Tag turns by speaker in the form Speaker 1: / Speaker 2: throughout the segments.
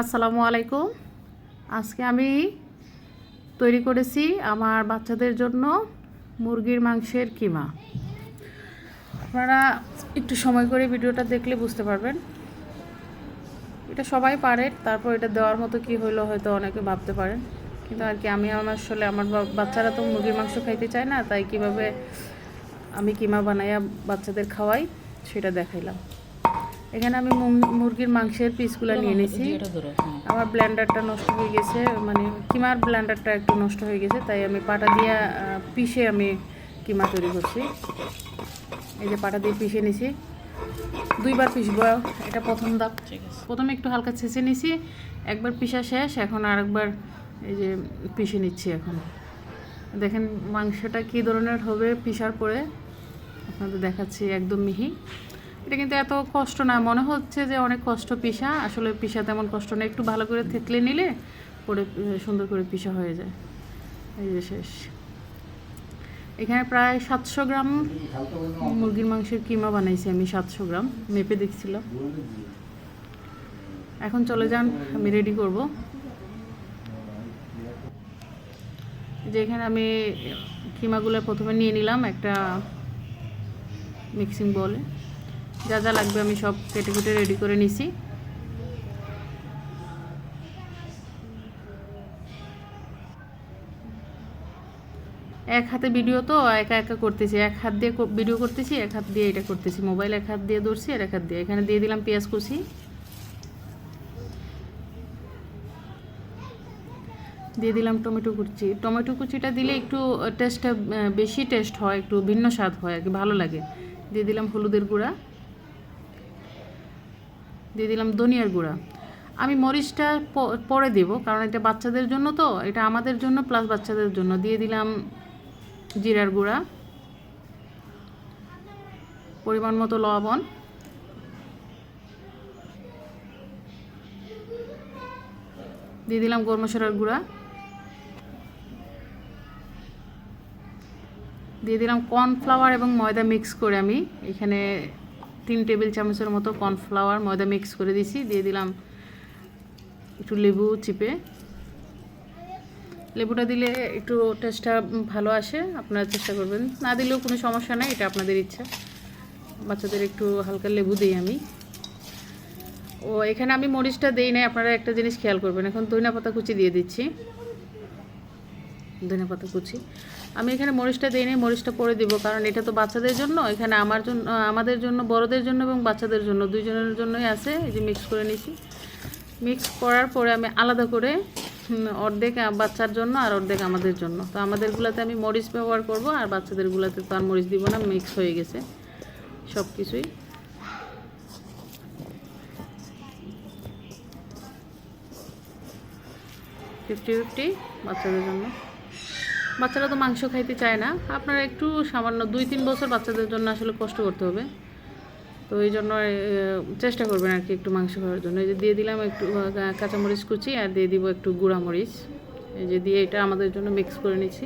Speaker 1: আসসালামু আলাইকুম। আজকে আমি তৈরি করেছি আমার বাচ্চাদের জন্য মুরগির মাংসের কিমা। আপনারা একটু সময় করে ভিডিওটা দেখলে বুঝতে পারবেন। এটা সবাই পারে, তারপর এটা দেওয়ার মতো কি হইল হয়তো অনেকে ভাবতে পারেন। কিন্তু আর কি, আমি আমার আসলে আমার বাচ্চারা তো মুরগির মাংস খাইতে চায় না, তাই কীভাবে আমি কিমা বানাইয়া বাচ্চাদের খাওয়াই, সেটা দেখাইলাম। এখানে আমি মুরগির মাংসের পিসগুলো নিয়ে নিয়েছি আমার ব্লেন্ডারটা নষ্ট হয়ে গেছে মানে কিমার ব্লেন্ডারটা একটু নষ্ট হয়ে গেছে তাই আমি পাটা দিয়ে পিষে আমি কিমা তৈরি করছি। এই যে পাটা দিয়ে পিষে নিছি। দুইবার পিসবো এটা প্রথম ধাপ প্রথমে একটু হালকা ছেঁচে নিছি একবার পিষা শেষ এখন আরেকবার এই যে পিষে নিচ্ছি এখন। দেখেন মাংসটা কী ধরনের হবে পিষার পরে আপনাদের দেখাচ্ছি একদম মিহি। এটা কিন্তু এত কষ্ট না। মনে হচ্ছে যে অনেক কষ্ট পিসা। আসলে পিসা তেমন কষ্ট না একটু ভালো করে থেতলে নিলে পরে সুন্দর করে পিসা হয়ে যায়। এই যে শেষ। এখানে প্রায় সাতশো গ্রাম মুরগির মাংসের কিমা বানাইছি আমি, সাতশো গ্রাম। মেপে দেখছিলাম। এখন চলে যান, আমি রেডি করব। যে এখানে আমি কিমাগুলো প্রথমে নিয়ে নিলাম একটা মিক্সিং বলে যা যা লাগবে আমি সব কেটে কেটে রেডি করে নিছি। এক হাতে ভিডিও তো একা একা করতেছি। এক হাত দিয়ে ভিডিও করতেছি, এক হাত দিয়ে এটা করতেছি। মোবাইল এক হাত দিয়ে ধরছি, আর এক হাত দিয়ে এখানে দিয়ে দিলাম পেঁয়াজ কুচি। দিয়ে দিলাম টমেটো কুচি। টমেটো কুচিটা দিলে একটু টেস্টটা বেশি টেস্ট হয়, একটু ভিন্ন স্বাদ হয়, আর কি, ভালো লাগে। দিয়ে দিলাম হলুদের গুঁড়া। দিয়ে দিলাম ধনিয়ার গুঁড়া। আমি মরিচটা পরে দেব, কারণ এটা বাচ্চাদের জন্য তো, এটা আমাদের জন্য প্লাস বাচ্চাদের জন্য। দিয়ে দিলাম জিরার গুঁড়া, পরিমাণ মতো লবণ। দিয়ে দিলাম গরম মশলার গুঁড়া। দিয়ে দিলাম কর্নফ্লাওয়ার এবং ময়দা মিক্স করে আমি এখানে তিন টেবিল চামচের মতো কর্নফ্লাওয়ার ময়দা মিক্স করে দিছি, দিয়ে দিলাম একটু লেবু চিপে। লেবুটা দিলে একটু টেস্টটা ভালো আসে, আপনারা চেষ্টা করবেন। না দিলেও কোনো সমস্যা নাই, এটা আপনাদের ইচ্ছা। বাচ্চাদের একটু হালকা লেবু দিই আমি। ও, এখানে আমি মরিচটা দেই নাই, আপনারা একটা জিনিস খেয়াল করবেন। এখন ধনিয়া পাতা কুচি দিয়ে দিচ্ছি। ধনিয়া পাতা কুচি। আমি এখানে মরিচটা দিই নাই, মরিচটা পরে দিব, কারণ এটা তো বাচ্চাদের জন্য, এখানে আমার জন্য, আমাদের জন্য, বড়দের জন্য এবং বাচ্চাদের জন্য, দুইজনের জন্যই আছে, এই যে মিক্স করে নিছি। মিক্স করার পরে আমি আলাদা করে অর্ধেক বাচ্চার জন্য আর অর্ধেক আমাদের জন্য। তো আমাদেরগুলোতে আমি মরিচ ব্যবহার করব, আর বাচ্চাদেরগুলোতে তো আর মরিচ দিব না মিক্স হয়ে গেছে সব কিছুই ফিফটি ফিফটি বাচ্চাদের জন্য। বাচ্চারা তো মাংস খাইতে চায় না। আপনারা একটু সামান্য দুই তিন বছর বাচ্চাদের জন্য আসলে কষ্ট করতে হবে। তো এই জন্য চেষ্টা করবেন আর কি একটু মাংস খাওয়ার জন্য। এই যে দিয়ে দিলাম একটু কাঁচামরিচ কুচি আর দিয়ে দিব একটু গুঁড়া মরিচ এই যে দিয়ে এটা আমাদের জন্য মিক্স করে নিচ্ছি।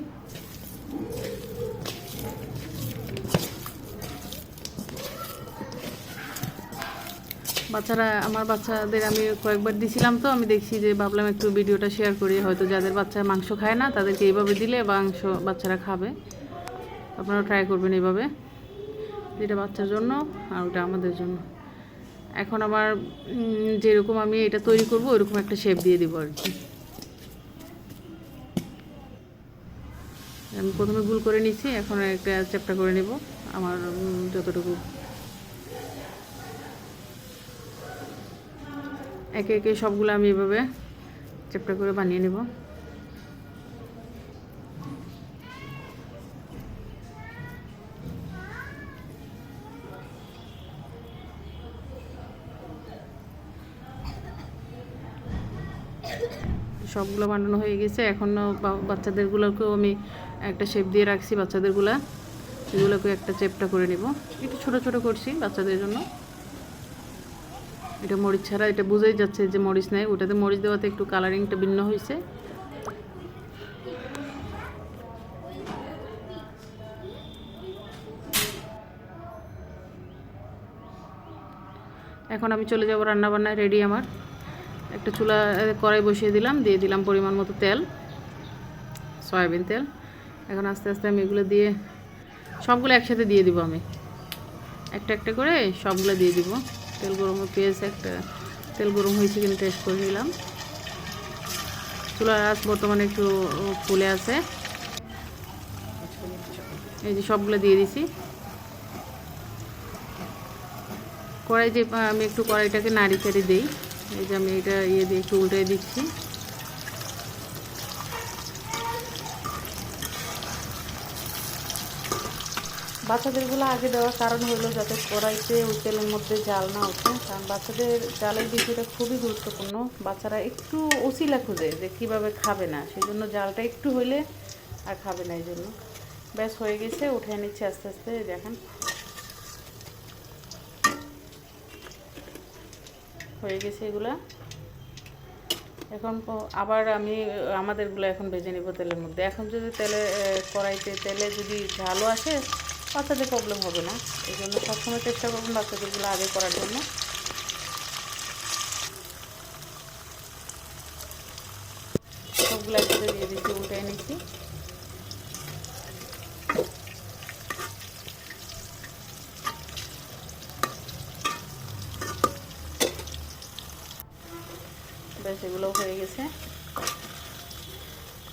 Speaker 1: বাচ্চারা, আমার বাচ্চাদের আমি কয়েকবার দিছিলাম তো, আমি দেখছি যে ভাবলাম একটু ভিডিওটা শেয়ার করি। হয়তো যাদের বাচ্চা মাংস খায় না, তাদেরকে এইভাবে দিলে মাংস বাচ্চারা খাবে। আপনারা ট্রাই করবেন এইভাবে। যেটা বাচ্চার জন্য আর ওটা আমাদের জন্য। এখন আমার যেরকম আমি এটা তৈরি করব ওইরকম একটা শেপ দিয়ে দিব আর কি। আমি প্রথমে গুল করে নিচ্ছি, এখন একটা চ্যাপটা করে নেব। আমার যতটুকু একে একে সবগুলো আমি এভাবে চ্যাপটা করে বানিয়ে নেব। সবগুলো বানানো হয়ে গেছে। এখনও বাচ্চাদেরগুলোকেও আমি একটা শেপ দিয়ে রাখছি, বাচ্চাদেরগুলা। এগুলোকে একটা চেপটা করে নেব। একটু ছোট ছোট করছি বাচ্চাদের জন্য। এটা মরিচ ছাড়া, এটা বোঝাই যাচ্ছে যে মরিচ নেই। ওটাতে মরিচ দেওয়াতে একটু কালারিংটা ভিন্ন হয়েছে এখন আমি চলে যাব রান্না বান্নায় রেডি আমার। একটা চুলা কড়াই বসিয়ে দিলাম, দিয়ে দিলাম পরিমাণ মতো তেল, সয়াবিন তেল। এখন আস্তে আস্তে আমি এগুলো দিয়ে, সবগুলো একসাথে দিয়ে দিব আমি। একটা একটা করে সবগুলো দিয়ে দিব। তেল গরম পেঁয়াজ একটা তেল গরম হয়েছে কিনা টেস্ট করে নিলাম। চুলার আঁচ বর্তমানে একটু ফুলে আছে। এই যে সবগুলো দিয়ে দিছি। কড়াই যে আমি একটু কড়াইটাকে নাড়ি চাড়ি দিই। এই যে আমি এটা ইয়ে দিয়ে একটু উল্টে দিচ্ছি। বাচ্চাদেরগুলো আগে দেওয়ার কারণ হলো যাতে কড়াইতে ওই তেলের মধ্যে জাল না ওঠে। কারণ বাচ্চাদের জালের বিষয়টা খুবই গুরুত্বপূর্ণ। বাচ্চারা একটু ওসিলা খুঁজে যে কীভাবে খাবে না। সেই জন্য জালটা একটু হইলে আর খাবে না এই জন্য ব্যাস, হয়ে গেছে। উঠে নিচ্ছে আস্তে আস্তে দেখেন। হয়ে গেছে এগুলা। এখন আবার আমি, আমাদেরগুলো এখন ভেজে নিব তেলের মধ্যে। এখন যদি তেলে কড়াইতে তেলে যদি ঝালও আসে বাচ্চাদের প্রবলেম হবে না। এই জন্য সবসময় চেষ্টা করবেন বাচ্চাদেরগুলো আগে করার জন্য। সবগুলো একসাথে দিয়ে দিচ্ছি উল্টে নিচ্ছি। ব্যাস, এগুলো হয়ে গেছে।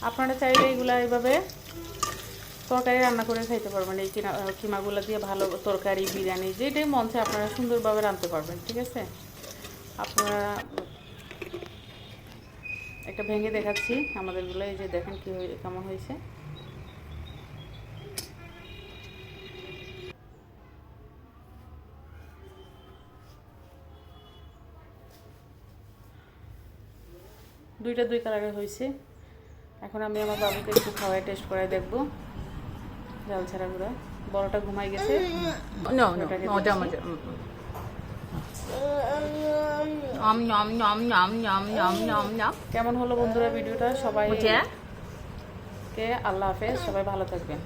Speaker 1: আপনারা চাইলে এগুলো এইভাবে তরকারি রান্না করে খাইতে পারবেন। এই কিনা কিমাগুলো দিয়ে ভালো তরকারি, বিরিয়ানি, যেটাই মন চায় আপনারা সুন্দরভাবে রাঁধতে পারবেন, ঠিক আছে? আপনারা একটা ভেঙে দেখাচ্ছি আমাদেরগুলো, এই যে দেখেন কি কেমন হয়েছে। দুইটা দুই কালারের হয়েছে। এখন আমি আমার বাবুকে একটু খাওয়াই টেস্ট করে দেখব। জাল ছাড়া গুঁড়া। বড়টা ঘুমাই গেছে।
Speaker 2: Nom nom nom.
Speaker 1: কেমন হলো বন্ধুরা ভিডিওটা? সবাই কে? আল্লাহ হাফেজ সবাই ভালো থাকবেন।